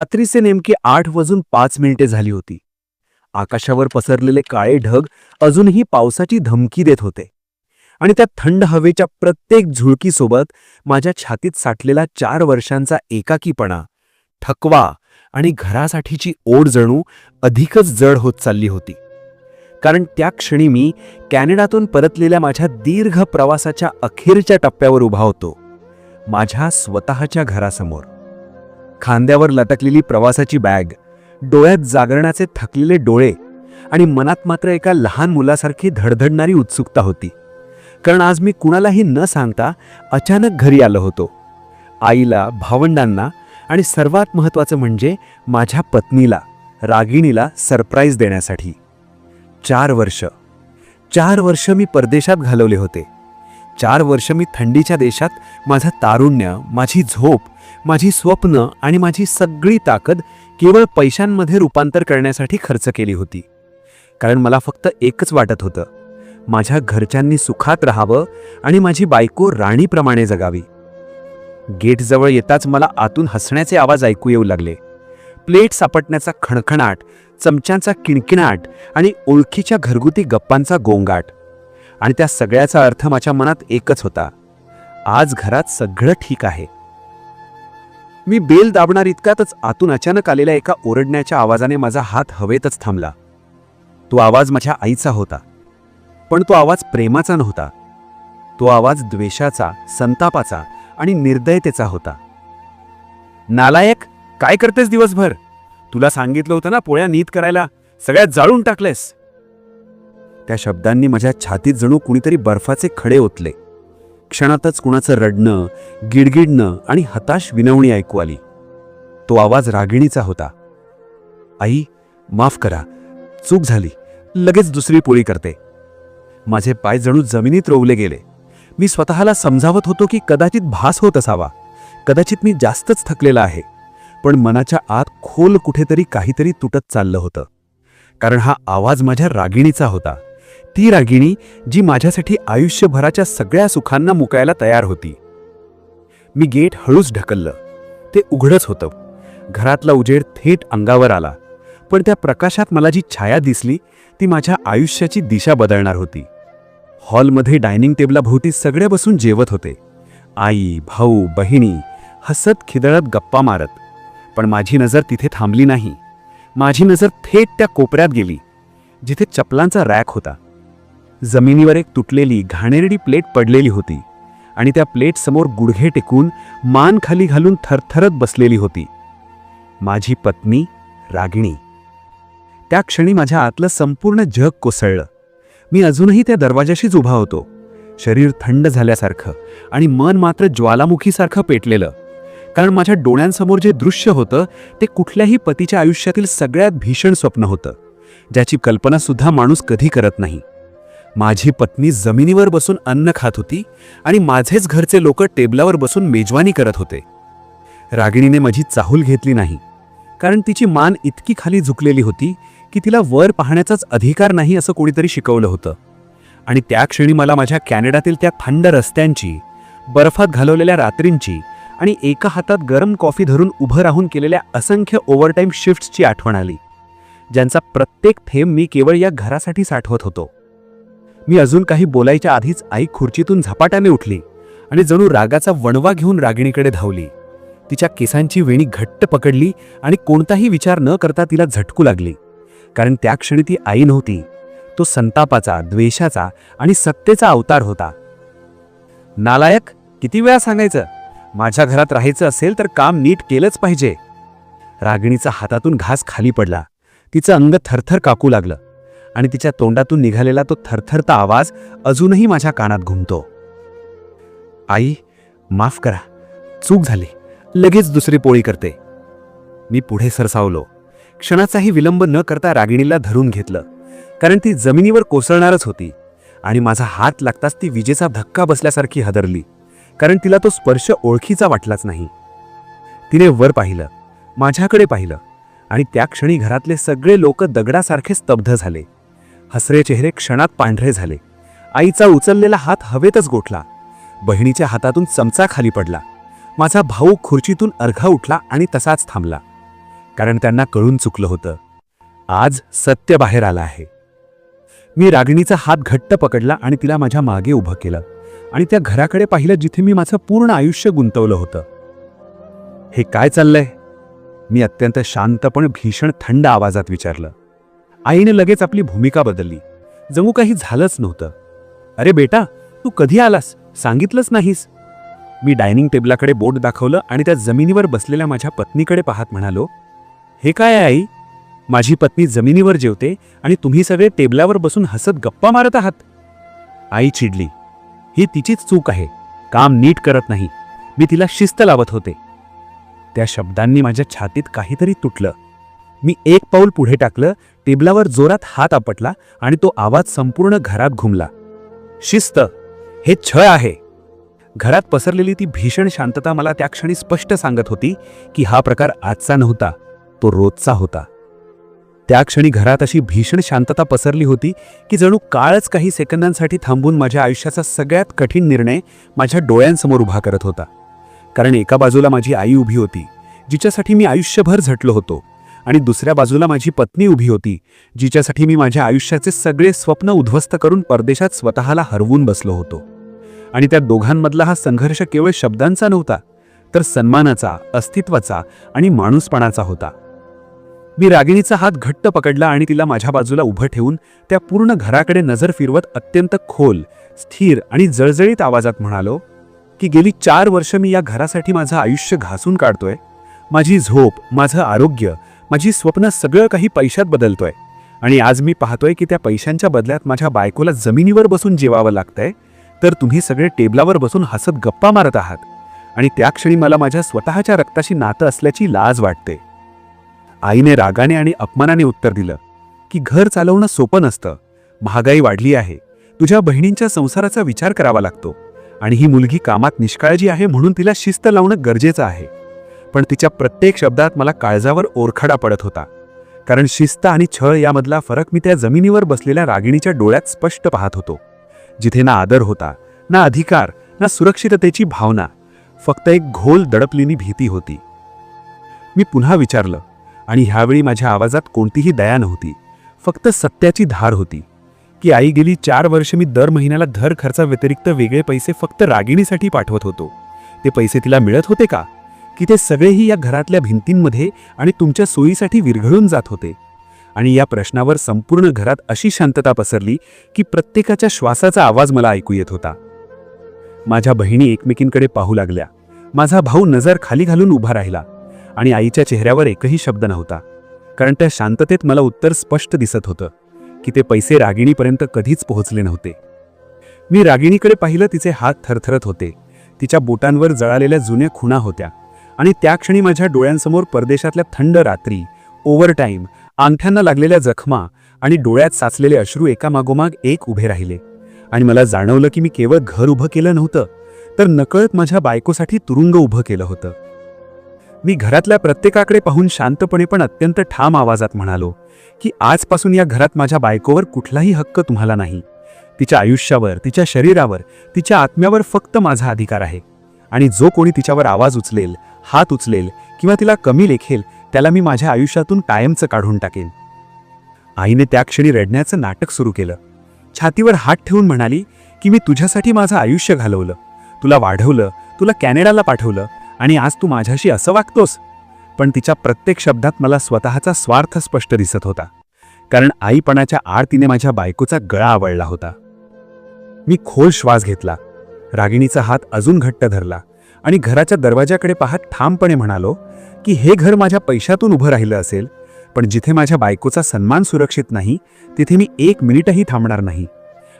रात्रीचे नेमके आठ वाजून पाच मिनिटे झाली होती. आकाशावर पसरलेले काळे ढग अजूनही पावसाची धमकी देत होते. आणि त्या थंड हवेच्या प्रत्येक झुळकीसोबत माझ्या छातीत साठलेला चार वर्षांचा एकाकीपणा थकवा आणि घरासाठीची ओढ जणू अधिकच जड होत चालली होती. कारण त्या क्षणी मी कॅनडातून परतलेल्या माझ्या दीर्घ प्रवासाच्या अखेरच्या टप्प्यावर उभा होतो माझ्या स्वतःच्या घरासमोर. खांद्यावर लटकलेली प्रवासाची बॅग डोळ्यात जागरणाचे थकलेले डोळे आणि मनात मात्र एका लहान मुलासारखी धडधडणारी उत्सुकता होती. कारण आज मी कुणालाही न सांगता अचानक घरी आलो होतो. आईला भावंडांना आणि सर्वात महत्त्वाचं म्हणजे माझ्या पत्नीला रागिणीला सरप्राईज देण्यासाठी. चार वर्ष. चार वर्ष मी परदेशात घालवले होते. चार वर्ष मी थंडीच्या देशात माझं तारुण्य माझी झोप माझी स्वप्न आणि माझी सगळी ताकद केवळ पैशांमध्ये रूपांतर करण्यासाठी खर्च केली होती. कारण मला फक्त एकच वाटत होतं. माझ्या घरच्यांनी सुखात राहावं आणि माझी बायको राणीप्रमाणे जगावी. गेटजवळ येताच मला आतून हसण्याचे आवाज ऐकू येऊ लागले. प्लेट सापटण्याचा खणखणाट चमच्यांचा किणकिणाट आणि ओळखीच्या घरगुती गप्पांचा गोंगाट. आणि त्या सगळ्याचा अर्थ माझ्या मनात एकच होता. आज घरात सगळं ठीक आहे. मी बेल दाबणार इतकातच आतून अचानक आलेल्या एका ओरडण्याच्या आवाजाने माझा हात हवेतच थांबला. तो आवाज माझ्या आईचा होता. पण तो आवाज प्रेमाचा नव्हता. तो आवाज द्वेषाचा संतापाचा आणि निर्दयतेचा होता. नालायक काय करतेस दिवसभर? तुला सांगितलं होतं ना पोळ्या नीत करायला? सगळ्यात जाळून टाकलेस. त्या शब्दांनी माझ्या छातीत जणू कुणीतरी बर्फाचे खडे ओतले. क्षणातच कुणाचं रडणं गिडगिडणं आणि हताश विनवणी ऐकू आली. तो आवाज रागिणीचा होता. आई माफ करा. चूक झाली. लगेच दुसरी पोळी करते. माझे पाय जणू जमिनीत रोवले गेले. मी स्वतःला समजावत होतो की कदाचित भास होत असावा. कदाचित मी जास्तच थकलेला आहे. पण मनाच्या आत खोल कुठेतरी काहीतरी तुटत चाललं होतं. कारण हा आवाज माझ्या रागिणीचा होता. ती रागिणी जी माझ्यासाठी आयुष्यभराच्या सगळ्या सुखांना मुकायला तयार होती. मी गेट हळूच ढकललं. ते उघडच होतं. घरातला उजेड थेट अंगावर आला. पण त्या प्रकाशात मला जी छाया दिसली ती माझ्या आयुष्याची दिशा बदलणार होती. हॉलमध्ये डायनिंग टेबलाभोवती सगळे बसून जेवत होते. आई भाऊ बहिणी हसत खिदळत गप्पा मारत. पण माझी नजर तिथे थांबली नाही. माझी नजर थेट त्या कोपऱ्यात गेली जिथे चपलांचा रॅक होता. जमिनीवर एक तुटलेली घाणेरडी प्लेट पडलेली होती आणि त्या प्लेटसमोर गुडघे टेकून मान खाली घालून थरथरत बसलेली होती. माझी पत्नी रागिणी. त्या क्षणी माझ्या आतलं संपूर्ण जग कोसळलं. मी अजूनही त्या दरवाजाशीच उभा होतो. शरीर थंड झाल्यासारखं आणि मन मात्र ज्वालामुखीसारखं पेटलेलं. कारण माझ्या डोळ्यांसमोर जे दृश्य होतं ते कुठल्याही पतीच्या आयुष्यातील सगळ्यात भीषण स्वप्न होतं ज्याची कल्पनासुद्धा माणूस कधी करत नाही. माझी पत्नी जमिनीवर बसून अन्न खात होती आणि माझेच घरचे लोक टेबलावर बसून मेजवानी करत होते. रागिणीने माझी चाहूल घेतली नाही कारण तिची मान इतकी खाली झुकलेली होती की तिला वर पाहण्याचाच अधिकार नाही असं कोणीतरी शिकवलं होतं. आणि त्या क्षणी मला माझ्या कॅनडातील त्या थंड रस्त्यांची बर्फात घालवलेल्या रात्रींची आणि एका हातात गरम कॉफी धरून उभं राहून केलेल्या असंख्य ओव्हरटाईम शिफ्ट्सची आठवण आली ज्यांचा प्रत्येक थेंब मी केवळ या घरासाठी साठवत होतो. मी अजून काही बोलायच्या आधीच आई खुर्चीतून झपाट्याने उठली आणि जणू रागाचा वणवा घेऊन रागिणीकडे धावली. तिच्या केसांची वेणी घट्ट पकडली आणि कोणताही विचार न करता तिला झटकू लागली. कारण त्या क्षणी ती आई नव्हती. तो संतापाचा द्वेषाचा आणि सत्तेचा अवतार होता. नालायक किती वेळा सांगायचं? माझ्या घरात राहायचं असेल तर काम नीट केलंच पाहिजे. रागिणीचा हातातून घास खाली पडला. तिचं अंग थरथर काकू लागलं. आणि तिच्या तोंडातून निघालेला तो थरथरता आवाज अजूनही माझ्या कानात घुमतो. आई माफ करा. चूक झाली. लगेच दुसरी पोळी करते. मी पुढे सरसावलो. क्षणाचाही विलंब न करता रागिणीला धरून घेतलं. कारण ती जमिनीवर कोसळणारच होती आणि माझा हात लागताच ती विजेचा धक्का बसल्यासारखी हदरली. कारण तिला तो स्पर्श ओळखीचा वाटलाच नाही. तिने वर पाहिलं. माझ्याकडे पाहिलं. आणि त्या क्षणी घरातले सगळे लोक दगडासारखे स्तब्ध झाले. हसरे चेहरे क्षणात पांढरे झाले. आईचा उचललेला हात हवेतच गोठला. बहिणीच्या हातातून चमचा खाली पडला. माझा भाऊ खुर्चीतून अर्घा उठला आणि तसाच थांबला. कारण त्यांना कळून चुकलं होतं. आज सत्य बाहेर आलं आहे. मी रागिणीचा हात घट्ट पकडला आणि तिला माझ्या मागे उभं केलं आणि त्या घराकडे पाहिलं जिथे मी माझं पूर्ण आयुष्य गुंतवलं होतं. हे काय चाललंय? मी अत्यंत शांत पण भीषण थंड आवाजात विचारलं. आईने लगेच आपली भूमिका बदलली. जणू काही झालंच नव्हतं. अरे बेटा तू कधी आलास? सांगितलंच नाहीस. मी डायनिंग टेबलाकडे बोट दाखवलं आणि त्या जमिनीवर बसलेल्या माझ्या पत्नीकडे पाहत म्हणालो हे काय आई? माझी पत्नी जमिनीवर जेवते आणि तुम्ही सगळे टेबलावर बसून हसत गप्पा मारत आहात. आई चिडली ही तिचीच चूक आहे. काम नीट करत नाही. मी तिला शिस्त लावत होते. त्या शब्दांनी माझ्या छातीत काहीतरी तुटलं. मी एक पाऊल पुढे टाकलं टेबलावर जोरात हात आपटला आणि तो आवाज संपूर्ण घरात घुमला. शिस्त हे छळ आहे. घरात पसरलेली ती भीषण शांतता मला त्या क्षणी स्पष्ट सांगत होती की हा प्रकार आजचा नव्हता तो रोजचा होता. त्या क्षणी घरात अशी भीषण शांतता पसरली होती की जणू काळच काही सेकंदांसाठी थांबून माझ्या आयुष्याचा सगळ्यात कठीण निर्णय माझ्या डोळ्यांसमोर उभा करत होता. कारण एका बाजूला माझी आई उभी होती जिच्यासाठी मी आयुष्यभर झटलो होतो. आणि दुसऱ्या बाजूला माझी पत्नी उभी होती जिच्यासाठी मी माझ्या आयुष्याचे सगळे स्वप्न उद्ध्वस्त करून परदेशात स्वतःला हरवून बसलो होतो. आणि त्या दोघांमधला हा संघर्ष केवळ शब्दांचा नव्हता तर सन्मानाचा अस्तित्वाचा आणि माणूसपणाचा होता. मी रागिणीचा हात घट्ट पकडला आणि तिला माझ्या बाजूला उभं ठेवून त्या पूर्ण घराकडे नजर फिरवत अत्यंत खोल स्थिर आणि जळजळीत आवाजात म्हणालो की गेली चार वर्ष मी या घरासाठी माझं आयुष्य घासून काढतोय. माझी झोप माझं आरोग्य माझी स्वप्न सगळं काही पैशात बदलतोय. आणि आज मी पाहतोय की त्या पैशांच्या बदल्यात माझ्या बायकोला जमिनीवर बसून जेवावं लागतंय. तर तुम्ही सगळे टेबलावर बसून हसत गप्पा मारत आहात. आणि त्या क्षणी मला माझ्या स्वतःच्या रक्ताशी नातं असल्याची लाज वाटते. आईने रागाने आणि अपमानाने उत्तर दिलं की घर चालवणं सोपं नसतं. महागाई वाढली आहे. तुझ्या बहिणींच्या संसाराचा विचार करावा लागतो. आणि ही मुलगी कामात निष्काळजी आहे म्हणून तिला शिस्त लावणं गरजेचं आहे. पण तिच्या प्रत्येक शब्दात मला काळजावर ओरखडा पडत होता. कारण शिस्त आणि छळ यामधला फरक मी त्या जमिनीवर बसलेल्या रागिणीच्या डोळ्यात स्पष्ट पाहत होतो. जिथे ना आदर होता ना अधिकार ना सुरक्षिततेची भावना फक्त एक घोल दडपलेली भीती होती. मी पुन्हा विचारलं आणि ह्यावेळी माझ्या आवाजात कोणतीही दया नव्हती. फक्त सत्याची धार होती. की आई गेली चार वर्ष मी दर महिन्याला धर खर्चाव्यतिरिक्त वेगळे पैसे फक्त रागिणीसाठी पाठवत होतो. ते पैसे तिला मिळत होते का? की ते सगळेही या घरातल्या भिंतींमध्ये आणि तुमच्या सोयीसाठी विरघळून जात होते. आणि या प्रश्नावर संपूर्ण घरात अशी शांतता पसरली की प्रत्येकाच्या श्वासाचा आवाज मला ऐकू येत होता. माझ्या बहिणी एकमेकींकडे पाहू लागल्या. माझा भाऊ नजर खाली घालून उभा राहिला आणि आईच्या चेहऱ्यावर एकही शब्द नव्हता. कारण त्या शांततेत मला उत्तर स्पष्ट दिसत होतं की ते पैसे रागिणीपर्यंत कधीच पोहोचले नव्हते. मी रागिणीकडे पाहिलं तिचे हात थरथरत होते. तिच्या बोटांवर जळालेल्या जुन्या खुणा होत्या. आणि त्या क्षणी माझ्या डोळ्यांसमोर परदेशातल्या थंड रात्री ओव्हरटाईम अंगठ्यांना लागलेल्या जखमा आणि डोळ्यात साचलेले अश्रू एकामागोमाग एक उभे राहिले. आणि मला जाणवलं की मी केवळ घर उभं केलं नव्हतं तर नकळत माझ्या बायकोसाठी तुरुंग उभं केलं होतं. मी घरातल्या प्रत्येकाकडे पाहून शांतपणे पण अत्यंत ठाम आवाजात म्हणालो की आजपासून या घरात माझ्या बायकोवर कुठलाही हक्क तुम्हाला नाही. तिच्या आयुष्यावर तिच्या शरीरावर तिच्या आत्म्यावर फक्त माझा अधिकार आहे. आणि जो कोणी तिच्यावर आवाज उचलेल हात उचलेल किंवा तिला कमी लेखेल त्याला मी माझ्या आयुष्यातून कायमचं काढून टाकेन. आईने त्या क्षणी रडण्याचं नाटक सुरू केलं. छातीवर हात ठेवून म्हणाली की मी तुझ्यासाठी माझं आयुष्य घालवलं. तुला वाढवलं तुला कॅनेडाला पाठवलं आणि आज तू माझ्याशी असं वागतोस. पण तिच्या प्रत्येक शब्दात मला स्वतःचा स्वार्थ स्पष्ट दिसत होता. कारण आईपणाच्या आड तिने माझ्या बायकोचा गळा आवळला होता. मी खोल श्वास घेतला. रागिणीचा हात अजून घट्ट धरला. आणि घराच्या दरवाजाकडे पाहत ठामपणे म्हणालो की हे घर माझ्या पैशातून उभं राहिलं असेल पण जिथे माझ्या बायकोचा सन्मान सुरक्षित नाही तिथे मी एक मिनिटही थांबणार नाही.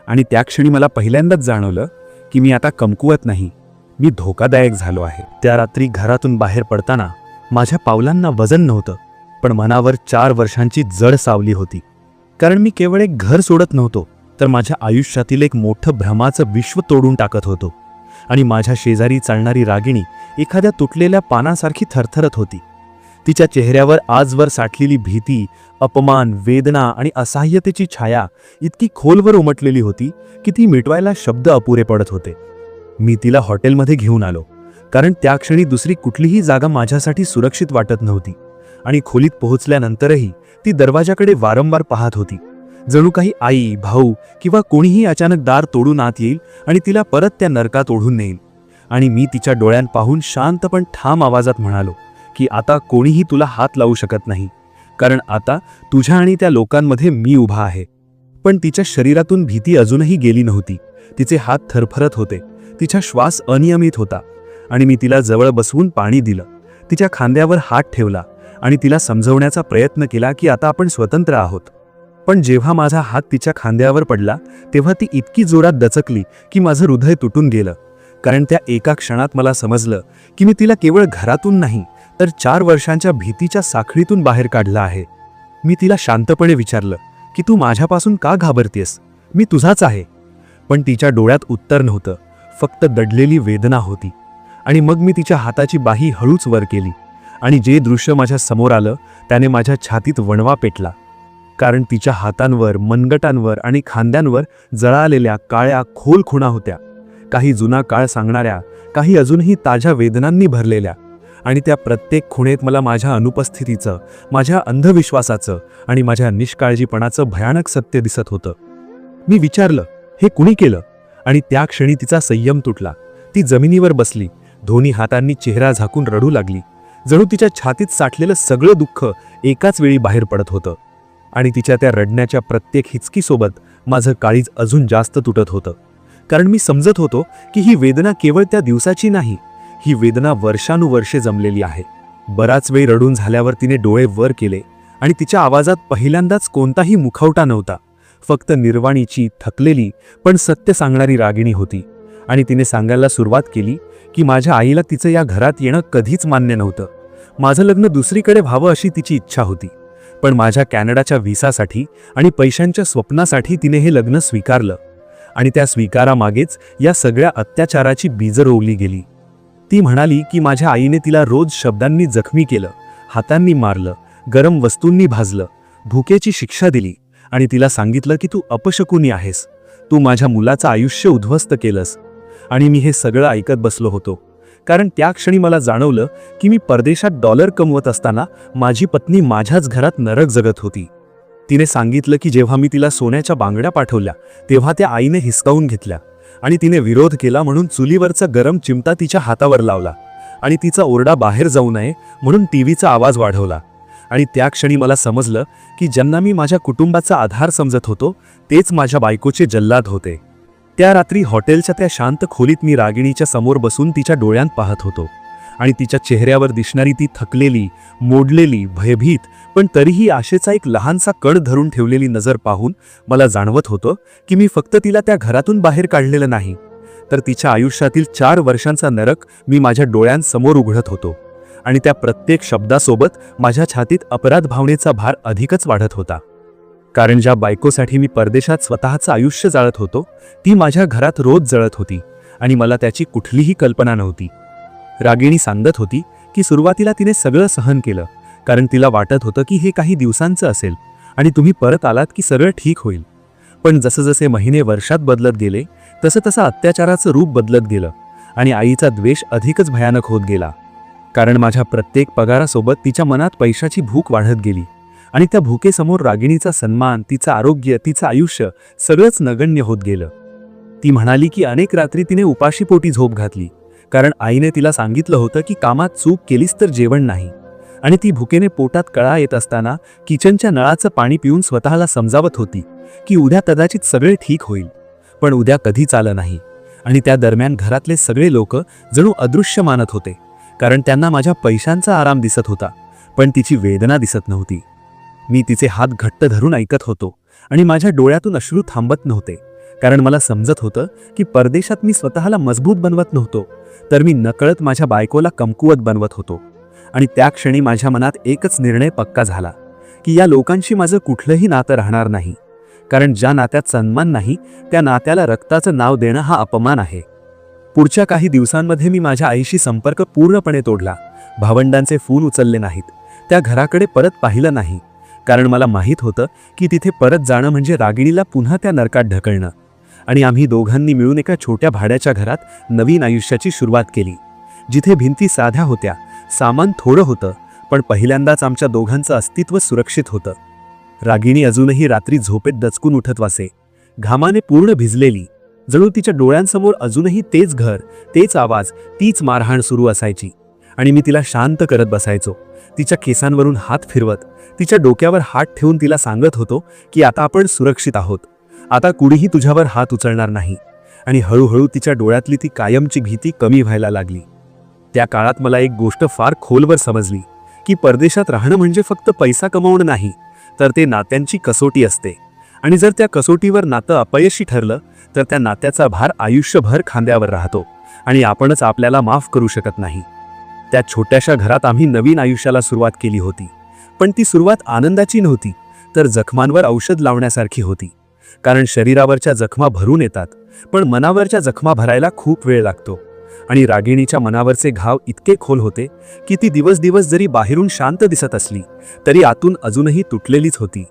आणि त्या क्षणी मला पहिल्यांदाच जाणवलं की मी आता कमकुवत नाही. मी धोकादायक झालो आहे. त्या रात्री घरातून बाहेर पडताना माझ्या पावलांना वजन नव्हतं पण मनावर चार वर्षांची जड सावली होती. कारण मी केवळ एक घर सोडत नव्हतो तर माझ्या आयुष्यातील एक मोठं भ्रमाचं विश्व तोडून टाकत होतो. आणि माझ्या शेजारी चालणारी रागिणी एखाद्या तुटलेल्या पानासारखी थरथरत होती. तिच्या चेहऱ्यावर आजवर साठलेली भीती अपमान वेदना आणि असहाय्यतेची छाया इतकी खोलवर उमटलेली होती की ती मिटवायला शब्द अपुरे पडत होते. मी तिला हॉटेलमध्ये घेऊन आलो कारण त्या क्षणी दुसरी कुठलीही जागा माझ्यासाठी सुरक्षित वाटत नव्हती आणि खोलीत पोहोचल्यानंतरही ती दरवाजाकडे वारंवार पाहत होती. जणू काही आई भाऊ किंवा कोणीही अचानक दार तोडून आत येईल आणि तिला परत त्या नरकात ओढून नेईल. आणि मी तिच्या डोळ्यात पाहून शांत पण ठाम आवाजात म्हणालो की आता कोणीही तुला हात लावू शकत नाही. कारण आता तुझ्या आणि त्या लोकांमध्ये मी उभा आहे. पण तिच्या शरीरातून भीती अजूनही गेली नव्हती. तिचे हात थरफरत होते. तिचा श्वास अनियमित होता. आणि मी तिला जवळ बसवून पाणी दिलं. तिच्या खांद्यावर हात ठेवला आणि तिला समजवण्याचा प्रयत्न केला की आता आपण स्वतंत्र आहोत. पण जेव्हा माझा हात तिच्या खांद्यावर पडला तेव्हा ती इतकी जोरात दचकली की माझं हृदय तुटून गेलं. कारण त्या एका क्षणात मला समजलं की मी तिला केवळ घरातून नाही तर चार वर्षांच्या भीतीच्या साखळीतून बाहेर काढलं आहे. मी तिला शांतपणे विचारलं की तू माझ्यापासून का घाबरतेस? मी तुझाच आहे. पण तिच्या डोळ्यात उत्तर नव्हतं फक्त दडलेली वेदना होती. आणि मग मी तिच्या हाताची बाही हळूच वर केली. आणि जे दृश्य माझ्यासमोर आलं त्याने माझ्या छातीत वणवा पेटला. कारण तिच्या हातांवर मनगटांवर आणि खांद्यांवर जळालेल्या काळ्या खोल खुणा होत्या. काही जुना काळ सांगणाऱ्या काही अजूनही ताज्या वेदनांनी भरलेल्या आणि त्या प्रत्येक खुणेत मला माझ्या अनुपस्थितीचं माझ्या अंधविश्वासाचं आणि माझ्या निष्काळजीपणाचं भयानक सत्य दिसत होतं. मी विचारलं हे कुणी केलं? आणि त्या क्षणी तिचा संयम तुटला. ती जमिनीवर बसली. दोन्ही हातांनी चेहरा झाकून रडू लागली. जणू तिच्या छातीत साठलेलं सगळं दुःख एकाच वेळी बाहेर पडत होतं. आणि तिच्या त्या रडण्याच्या प्रत्येक हिचकीसोबत माझं काळीज अजून जास्त तुटत होतं. कारण मी समजत होतो की ही वेदना केवळ त्या दिवसाची नाही ही वेदना वर्षानुवर्षे जमलेली आहे. बराच वेळ रडून झाल्यावर तिने डोळे वर केले आणि तिच्या आवाजात पहिल्यांदाच कोणताही मुखवटा नव्हता. फक्त निर्वाणीची थकलेली पण सत्य सांगणारी रागिणी होती आणि तिने सांगायला सुरुवात केली की माझ्या आईला तिचं या घरात येणं कधीच मान्य नव्हतं. माझं लग्न दुसरीकडे व्हावं अशी तिची इच्छा होती. पण माझ्या कॅनडाच्या व्हिसासाठी आणि पैशांच्या स्वप्नासाठी तिने हे लग्न स्वीकारलं. आणि त्या स्वीकारामागेच या सगळ्या अत्याचाराची बीजं रोवली गेली. ती म्हणाली की माझ्या आईने तिला रोज शब्दांनी जखमी केलं हातांनी मारलं गरम वस्तूंनी भाजलं भुकेची शिक्षा दिली आणि तिला सांगितलं की तू अपशकुनी आहेस तू माझ्या मुलाचं आयुष्य उद्ध्वस्त केलंस. आणि मी हे सगळं ऐकत बसलो होतो. कारण त्या क्षणी मला जाणवलं की मी परदेशात डॉलर कमवत असताना माझी पत्नी माझ्याच घरात नरक जगत होती. तिने सांगितलं की जेव्हा मी तिला सोन्याच्या बांगड्या पाठवल्या तेव्हा त्या आईने हिसकावून घेतल्या आणि तिने विरोध केला म्हणून चुलीवरचा गरम चिमटा तिच्या हातावर लावला आणि तिचा ओरडा बाहेर जाऊ नये म्हणून टीव्हीचा आवाज वाढवला. आणि त्या क्षणी मला समजलं की ज्यांना मी माझ्या कुटुंबाचा आधार समजत होतो तेच माझ्या बायकोचे जल्लाद होते. त्या रात्री हॉटेलच्या त्या शांत खोलीत मी रागिणीच्या समोर बसून तिच्या डोळ्यांत पाहत होतो. आणि तिच्या चेहऱ्यावर दिसणारी ती थकलेली मोडलेली भयभीत पण तरीही आशेचा एक लहानसा कण धरून ठेवलेली नजर पाहून मला जाणवत होतं की मी फक्त तिला त्या घरातून बाहेर काढलेलं नाही. तर तिच्या आयुष्यातील चार वर्षांचा नरक मी माझ्या डोळ्यांसमोर उघडत होतो. आणि त्या प्रत्येक शब्दासोबत माझ्या छातीत अपराध भावनेचा भार अधिकच वाढत होता. कारण ज्या बायकोसाठी मी परदेशात स्वतःचं आयुष्य जाळत होतो ती माझ्या घरात रोज जळत होती आणि मला त्याची कुठलीही कल्पना नव्हती. रागिणी सांगत होती की सुरुवातीला तिने सगळं सहन केलं कारण तिला वाटत होतं की हे काही दिवसांचं असेल आणि तुम्ही परत आलात की सगळं ठीक होईल. पण जसजसे महिने वर्षात बदलत गेले तसं तसं अत्याचाराचं रूप बदलत गेलं आणि आईचा द्वेष अधिकच भयानक होत गेला. कारण माझ्या प्रत्येक पगारासोबत तिच्या मनात पैशाची भूक वाढत गेली. आणि त्या भूकेसमोर रागिणीचा सन्मान तिचं आरोग्य तिचं आयुष्य सगळंच नगण्य होत गेलं. ती म्हणाली की अनेक रात्री तिने उपाशीपोटी झोप घातली कारण आईने तिला सांगितलं होतं की कामात चूक केलीस तर जेवण नाही. आणि ती भुकेने पोटात कळा येत असताना किचनच्या नळाचं पाणी पिऊन स्वतःला समजावत होती की उद्या कदाचित सगळे ठीक होईल पण उद्या कधीच आलं नाही. आणि त्या दरम्यान घरातले सगळे लोक जणू अदृश्य मानत होते कारण त्यांना माझ्या पैशांचा आराम दिसत होता पण तिची वेदना दिसत नव्हती. मी तिचे हात घट्ट धरून ऐकत होतो आणि माझ्या डोळ्यातून अश्रू थांबत नव्हते. कारण मला समजत होतं की परदेशात मी स्वतःला मजबूत बनवत नव्हतो तर मी नकळत माझ्या बायकोला कमकुवत बनवत होतो. आणि त्या क्षणी माझ्या मनात एकच निर्णय पक्का झाला की या लोकांशी माझं कुठलंही नातं राहणार नाही. कारण ज्या नात्यात सन्मान नाही त्या नात्याला रक्ताचं नाव देणं हा अपमान आहे. पुढच्या काही दिवसांमध्ये मी माझ्या आईशी संपर्क पूर्णपणे तोडला. भावंडांचे फोन उचलले नाहीत. त्या घराकडे परत पाहिलं नाही. कारण मला माहीत होतं की तिथे परत जाणं म्हणजे रागिणीला पुन्हा त्या नरकात ढकलणं. आणि आम्ही दोघांनी मिळून एका छोट्या भाड्याच्या घरात नवीन आयुष्याची सुरुवात केली. जिथे भिंती साध्या होत्या सामान थोडं होतं पण पहिल्यांदाच आमच्या दोघांचं अस्तित्व सुरक्षित होतं. रागिणी अजूनही रात्री झोपेत दचकून उठत वासे. घामाने पूर्ण भिजलेली. जणू तिच्या डोळ्यांसमोर अजूनही तेच घर तेच आवाज तीच मारहाण सुरू असायची. आणि मी तिला शांत करत बसायचो. तिच्या केसांवरून हात फिरवत तिच्या डोक्यावर हात ठेवून तिला सांगत होतो की आता आपण सुरक्षित आहोत. आता कुणीही तुझ्यावर हात उचलणार नाही. आणि हळूहळू तिच्या डोळ्यातली ती कायमची भीती कमी व्हायला लागली. त्या काळात मला एक गोष्ट फार खोलवर समजली की परदेशात राहणं म्हणजे फक्त पैसा कमावणं नाही तर ते नात्यांची कसोटी असते. आणि जर त्या कसोटीवर नातं अपयशी ठरलं तर त्या नात्याचा भार आयुष्यभर खांद्यावर राहतो. आणि आपणच आपल्याला माफ करू शकत नाही. त्या छोट्याशा घरात आम्ही नवीन आयुष्याला सुरुवात केली होती. पण ती सुरुवात आनंदाची नव्हती तर जखमांवर औषध लावण्यासारखी होती. कारण शरीरावरच्या जखमा भरून येतात पण मनावरच्या जखमा भरायला खूप वेळ लागतो. आणि रागिणीच्या मनावरचे घाव इतके खोल होते की ती दिवस दिवस जरी बाहेरून शांत दिसत असली तरी आतून अजूनही तुटलेलीच होती.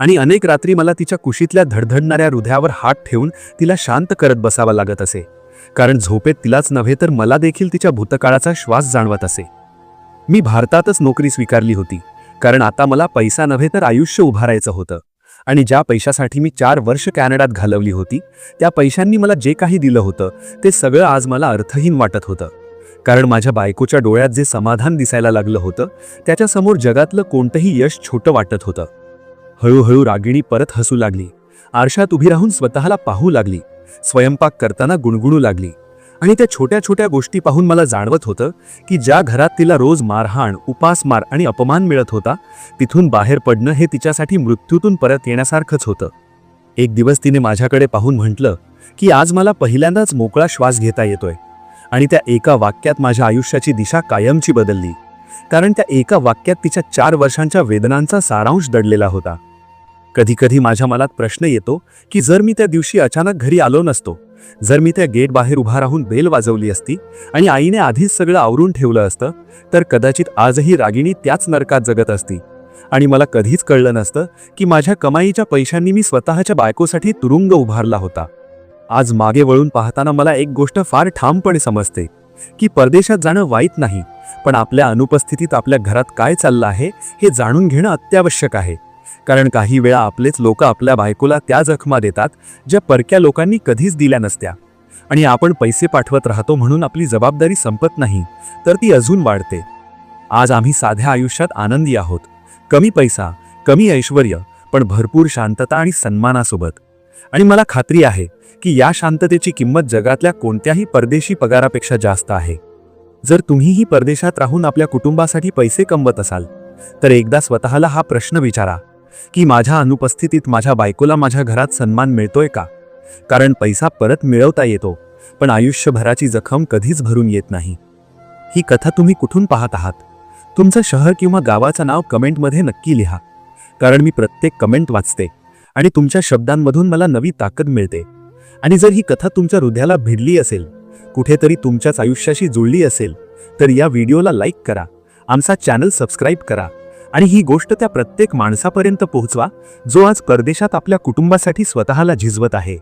आणि अनेक रात्री मला तिच्या कुशीतल्या धडधडणाऱ्या हृदयावर हात ठेवून तिला शांत करत बसावा लागत असे. कारण झोपेत तिलाच नव्हे तर मला देखील तिच्या भूतकाळाचा श्वास जाणवत असे. मी भारतातच नोकरी स्वीकारली होती कारण आता मला पैसा नव्हे तर आयुष्य उभारायचं होतं. आणि ज्या पैशासाठी मी चार वर्ष कॅनडात घालवली होती त्या पैशांनी मला जे काही दिलं होतं ते सगळं आज मला अर्थहीन वाटत होतं. कारण माझ्या बायकोच्या डोळ्यात जे समाधान दिसायला लागलं होतं त्याच्यासमोर जगातलं कोणतंही यश छोटं वाटत होतं. हळूहळू रागिणी परत हसू लागली. आरशात उभी राहून स्वतःला पाहू लागली. स्वयंपाक करताना गुणगुणू लागली. आणि त्या छोट्या छोट्या गोष्टी पाहून मला जाणवत होतं की ज्या घरात तिला रोज मारहाण उपासमार आणि अपमान मिळत होता तिथून बाहेर पडणं हे तिच्यासाठी मृत्यूतून परत येण्यासारखंच होतं. एक दिवस तिने माझ्याकडे पाहून म्हटलं की आज मला पहिल्यांदाच मोकळा श्वास घेता येतोय. आणि त्या एका वाक्यात माझ्या आयुष्याची दिशा कायमची बदलली. कारण त्या एका वाक्यात तिच्या चार वर्षांच्या वेदनांचा सारांश दडलेला होता. कधीकधी माझ्या मनात प्रश्न येतो की जर मी त्या दिवशी अचानक घरी आलो नसतो जर मी त्या गेट बाहेर उभा राहून बेल वाजवली असती आणि आईने आधीच सगळं आवरून ठेवलं असतं तर कदाचित आजही रागिणी त्याच नरकात जगत असती. आणि मला कधीच कळलं नसतं की माझ्या कमाईच्या पैशांनी मी स्वतःच्या बायकोसाठी तुरुंग उभारला होता. आज मागे वळून पाहताना मला एक गोष्ट फार ठामपणे समजते की परदेशात जाणं वाईट नाही पण आपल्या अनुपस्थितीत आपल्या घरात काय चाललं आहे हे जाणून घेणं अत्यावश्यक आहे. कारण काही वेळा आपलेच लोक आपल्या बायकोला त्या जखमा देतात ज्या परक्या लोकांनी कधीच दिल्या नसत्या. आणि आपण पैसे पाठवत राहतो म्हणून आपली जबाबदारी संपत नाही तर ती अजून वाढते. आज आम्ही साध्या आयुष्यात आनंदी आहोत. कमी पैसा कमी ऐश्वर पण भरपूर शांतता आणि सन्मानासोबत. आणि मला खात्री आहे की या शांततेची किंमत जगातल्या कोणत्याही परदेशी पगारापेक्षा जास्त आहे. जर तुम्हीही परदेशात राहून आपल्या कुटुंबासाठी पैसे कमवत असाल तर एकदा स्वतःला हा प्रश्न विचारा. की माझ्या अनुपस्थितीत माझ्या बायकोला माझ्या घरात सन्मान मिळतोय का? कारण पैसा परत मिळवता येतो पण आयुष्यभराची जखम कधीच भरून येत नाही. ही कथा तुम्ही कुठून पाहत आहात? तुमचं शहर किंवा गावाचं नाव कमेंटमध्ये नक्की लिहा. कारण मी प्रत्येक कमेंट वाचते आणि तुमच्या शब्दांमधून मला नवी ताकद मिळते. आणि जर ही कथा तुमच्या हृदयाला भिडली असेल कुठेतरी तुमच्याच आयुष्याशी जुळली असेल तर या व्हिडिओला लाईक करा. आमचा चॅनल सबस्क्राईब करा. आणि ही गोष्ट त्या प्रत्येक माणसापर्यंत पोहोचवा जो आज परदेशात आपल्या कुटुंबासाठी स्वतःला झिजवत आहे.